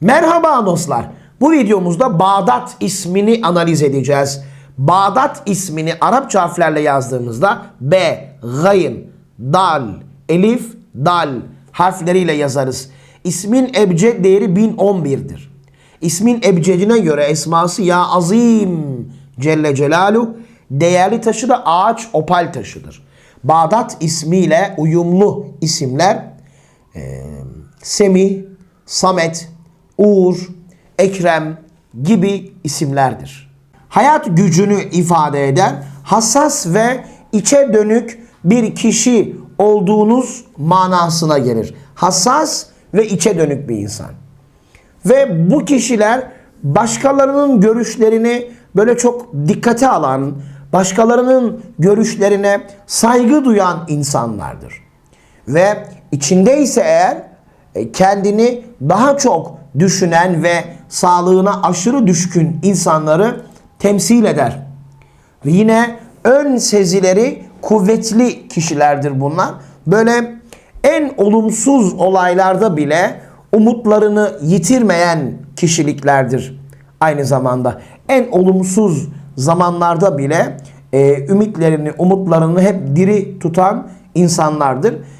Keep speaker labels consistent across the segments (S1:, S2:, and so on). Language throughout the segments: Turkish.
S1: Merhaba dostlar. Bu videomuzda Bağdat ismini analiz edeceğiz. Bağdat ismini Arapça harflerle yazdığımızda B, gayın, dal, elif, dal harfleriyle yazarız. İsmin ebced değeri 1011'dir. İsmin ebcedine göre esması Ya Azim Celle Celaluhu değerli taşı da ağaç opal taşıdır. Bağdat ismiyle uyumlu isimler e, Semih, Samet, Uğur, Ekrem gibi isimlerdir. Hayat gücünü ifade eden hassas ve içe dönük bir kişi olduğunuz manasına gelir. Hassas ve içe dönük bir insan. Ve bu kişiler başkalarının görüşlerini böyle çok dikkate alan, başkalarının görüşlerine saygı duyan insanlardır. Ve içindeyse eğer e, kendini daha çok düşünen ve sağlığına aşırı düşkün insanları temsil eder. Ve yine ön sezileri kuvvetli kişilerdir bunlar. Böyle en olumsuz olaylarda bile umutlarını yitirmeyen kişiliklerdir. Aynı zamanda en olumsuz zamanlarda bile e, ümitlerini, umutlarını hep diri tutan insanlardır.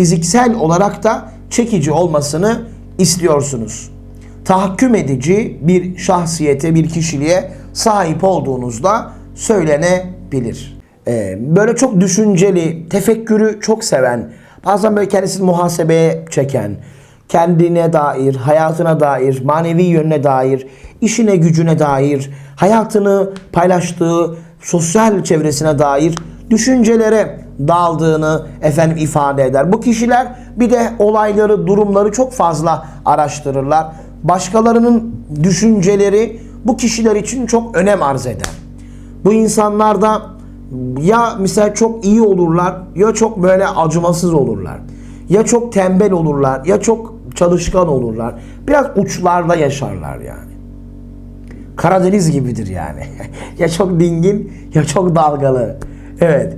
S1: fiziksel olarak da çekici olmasını istiyorsunuz. Tahakküm edici bir şahsiyete, bir kişiliğe sahip olduğunuzda söylenebilir. Ee, böyle çok düşünceli, tefekkürü çok seven, bazen böyle kendisini muhasebeye çeken, kendine dair, hayatına dair, manevi yönüne dair, işine gücüne dair, hayatını paylaştığı sosyal çevresine dair düşüncelere daldığını efendim ifade eder. Bu kişiler bir de olayları, durumları çok fazla araştırırlar. Başkalarının düşünceleri bu kişiler için çok önem arz eder. Bu insanlar da ya mesela çok iyi olurlar ya çok böyle acımasız olurlar. Ya çok tembel olurlar ya çok çalışkan olurlar. Biraz uçlarda yaşarlar yani. Karadeniz gibidir yani. ya çok dingin ya çok dalgalı. Evet.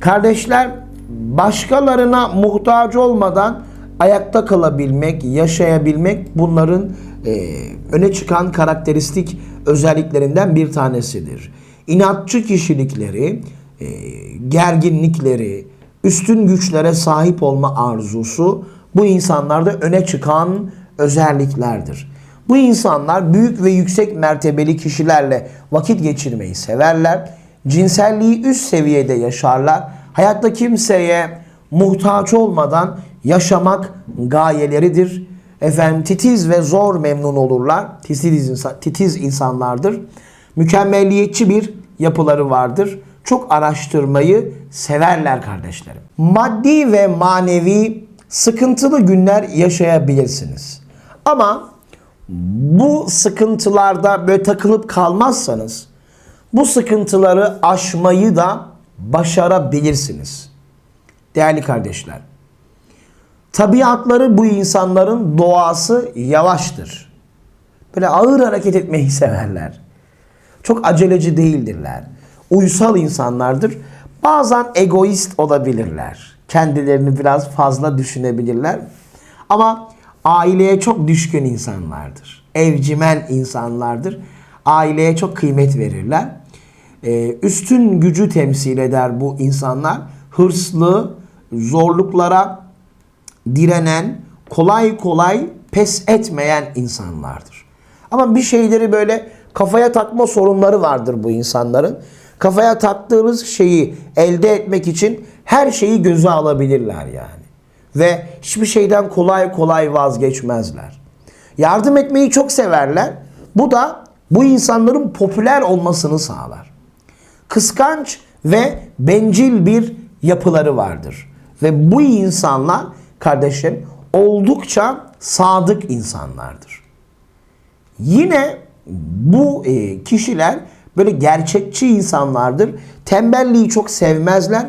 S1: Kardeşler başkalarına muhtaç olmadan ayakta kalabilmek, yaşayabilmek bunların e, öne çıkan karakteristik özelliklerinden bir tanesidir. İnatçı kişilikleri, e, gerginlikleri, üstün güçlere sahip olma arzusu bu insanlarda öne çıkan özelliklerdir. Bu insanlar büyük ve yüksek mertebeli kişilerle vakit geçirmeyi severler. Cinselliği üst seviyede yaşarlar. Hayatta kimseye muhtaç olmadan yaşamak gayeleridir. Efendim titiz ve zor memnun olurlar. Titiz, insan, titiz insanlardır. Mükemmelliyetçi bir yapıları vardır. Çok araştırmayı severler kardeşlerim. Maddi ve manevi sıkıntılı günler yaşayabilirsiniz. Ama bu sıkıntılarda böyle takılıp kalmazsanız bu sıkıntıları aşmayı da başarabilirsiniz. Değerli kardeşler. Tabiatları bu insanların doğası yavaştır. Böyle ağır hareket etmeyi severler. Çok aceleci değildirler. Uysal insanlardır. Bazen egoist olabilirler. Kendilerini biraz fazla düşünebilirler. Ama aileye çok düşkün insanlardır. Evcimen insanlardır. Aileye çok kıymet verirler. Ee, üstün gücü temsil eder bu insanlar. Hırslı, zorluklara direnen, kolay kolay pes etmeyen insanlardır. Ama bir şeyleri böyle kafaya takma sorunları vardır bu insanların. Kafaya taktığınız şeyi elde etmek için her şeyi göze alabilirler yani. Ve hiçbir şeyden kolay kolay vazgeçmezler. Yardım etmeyi çok severler. Bu da bu insanların popüler olmasını sağlar. Kıskanç ve bencil bir yapıları vardır. Ve bu insanlar kardeşlerim oldukça sadık insanlardır. Yine bu e, kişiler böyle gerçekçi insanlardır. Tembelliği çok sevmezler.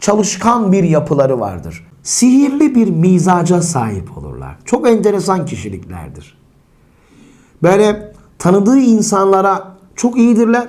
S1: Çalışkan bir yapıları vardır. Sihirli bir mizaca sahip olurlar. Çok enteresan kişiliklerdir. Böyle tanıdığı insanlara çok iyidirler.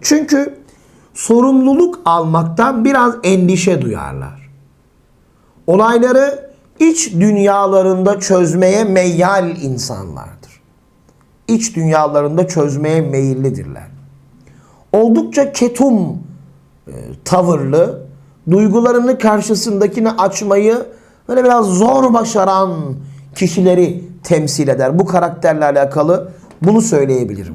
S1: Çünkü sorumluluk almaktan biraz endişe duyarlar. Olayları iç dünyalarında çözmeye meyyal insanlardır. İç dünyalarında çözmeye meyillidirler. Oldukça ketum e, tavırlı, duygularını karşısındakini açmayı böyle biraz zor başaran kişileri temsil eder. Bu karakterle alakalı bunu söyleyebilirim.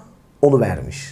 S1: oluvermiş.